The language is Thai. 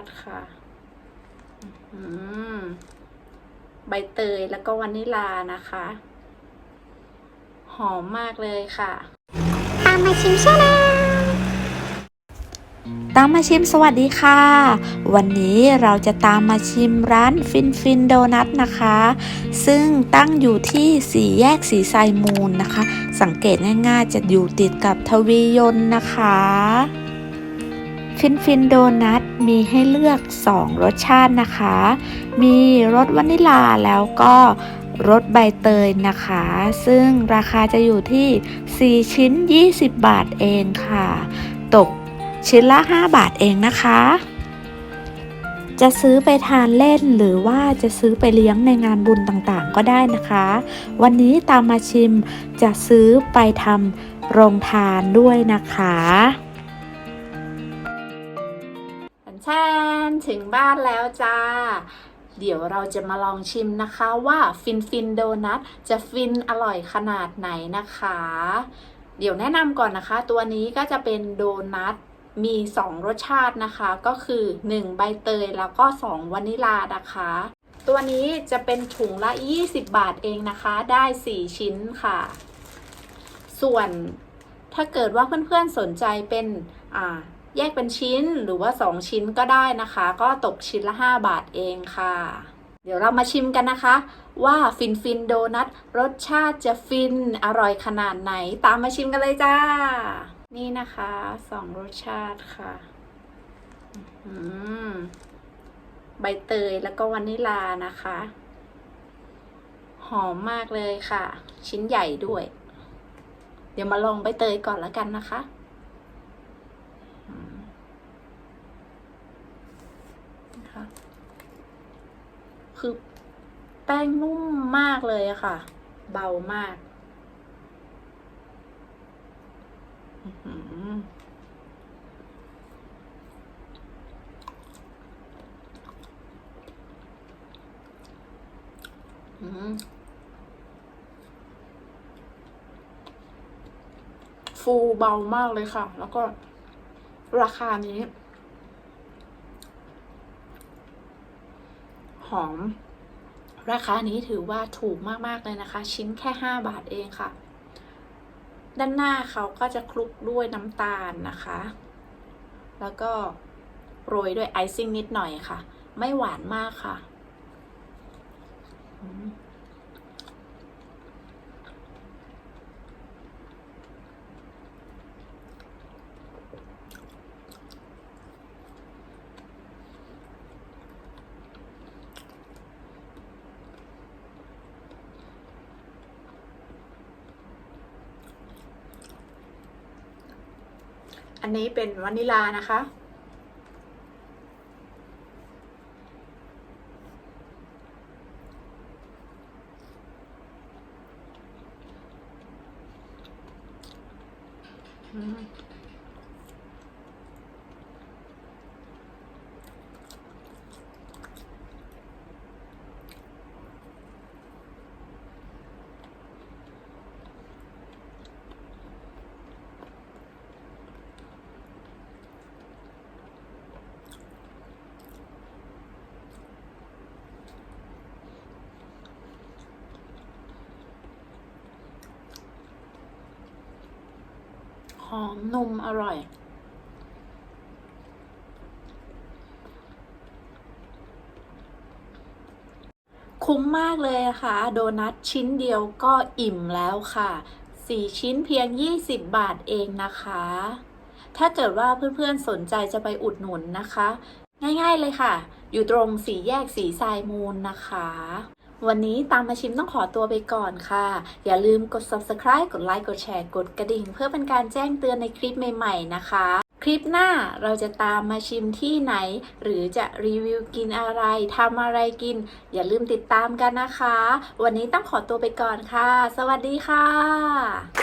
ติค่ะอืมใบเตยแล้วก็วานิลานะคะ หอมมากเลยค่ะตามมาชิมชาแนลตามมาชิมสวัสดีค่ะ วันนี้เราจะตามมาชิมร้านฟินฟินโดนัทนะคะ ซึ่งตั้งอยู่ที่สี่แยกสีไซมูลนะคะ สังเกตง่ายๆจะอยู่ติดกับทวียนต์นะคะ ฟินฟินโดนัทมีให้เลือก 2 รสชาตินะคะ มีรสวานิลาแล้วก็รสใบเตยนะคะ ซึ่งราคาจะอยู่ที่ 4 ชิ้น 20 บาทเองค่ะ ตกชิ้นละ 5 บาทเองนะคะ จะซื้อไปทานเล่นหรือว่าจะซื้อไปเลี้ยงในงานบุญต่างๆ ก็ได้นะคะ วันนี้ตามมาชิมจะซื้อไปทำโรงทานด้วยนะคะ นถึงบ้านแล้วจ้า เดี๋ยวเราจะมาลองชิมนะคะว่าฟินฟินโดนัทจะฟินอร่อยขนาดไหนนะคะ เดี๋ยวแนะนำก่อนนะคะ ตัวนี้ก็จะเป็นโดนัทมี 2 รสชาตินะคะ ก็คือ 1 ใบเตยแล้วก็ 2 วานิลานะคะ ตัวนี้จะเป็นถุงละ 20 บาทเองนะคะ ได้ 4 ชิ้นค่ะ ส่วนถ้าเกิดว่าเพื่อนๆสนใจเป็นอ่า แยกเป็นชิ้นหรือว่า 2 ชิ้นก็ได้นะคะ ก็ตกชิ้นละ 5 บาทเองค่ะ เดี๋ยวเรามาชิมกันนะคะ ว่าฟินฟินโดนัทรสชาติจะฟินอร่อยขนาดไหน ตามมาชิมกันเลยจ้า นี่นะคะสองรสชาติค่ะอืมใบเตยแล้วก็วานิลานะคะ หอมมากเลยค่ะ ชิ้นใหญ่ด้วย เดี๋ยวมาลองใบเตยก่อนแล้วกันนะคะ คือแป้งนุ่มมากเลยอะค่ะ เบามากอืมฟูเบามากเลยค่ะ แล้วก็ราคานี้ หอม ราคานี้ถือว่าถูกมากๆเลยนะคะ ชิ้นแค่ 5 บาทเองค่ะ ด้านหน้าเขาก็จะคลุกด้วยน้ำตาลนะคะ แล้วก็โรยด้วยไอซิ่งนิดหน่อยค่ะ ไม่หวานมากค่ะ อันนี้เป็นวานิลานะคะ อืม หอมนุ่มอร่อย คุ้มมากเลยอะค่ะโดนัทชิ้นเดียวก็อิ่มแล้วค่ะ 4 ชิ้นเพียง 20 บาทเองนะคะ ถ้าเกิดว่าเพื่อนๆสนใจจะไปอุดหนุนนะคะ ง่ายๆเลยค่ะ อยู่ตรงสี่แยกสีทรายมูลนะคะ วันนี้ตามมาชิมต้องขอตัวไปก่อนค่ะ อย่าลืมกด subscribe กดไลค์ กดแชร์ กดกระดิ่ง เพื่อเป็นการแจ้งเตือนในคลิปใหม่ๆนะคะ คลิปหน้าเราจะตามมาชิมที่ไหน หรือจะรีวิวกินอะไรทำอะไรกิน อย่าลืมติดตามกันนะคะ วันนี้ต้องขอตัวไปก่อนค่ะ สวัสดีค่ะ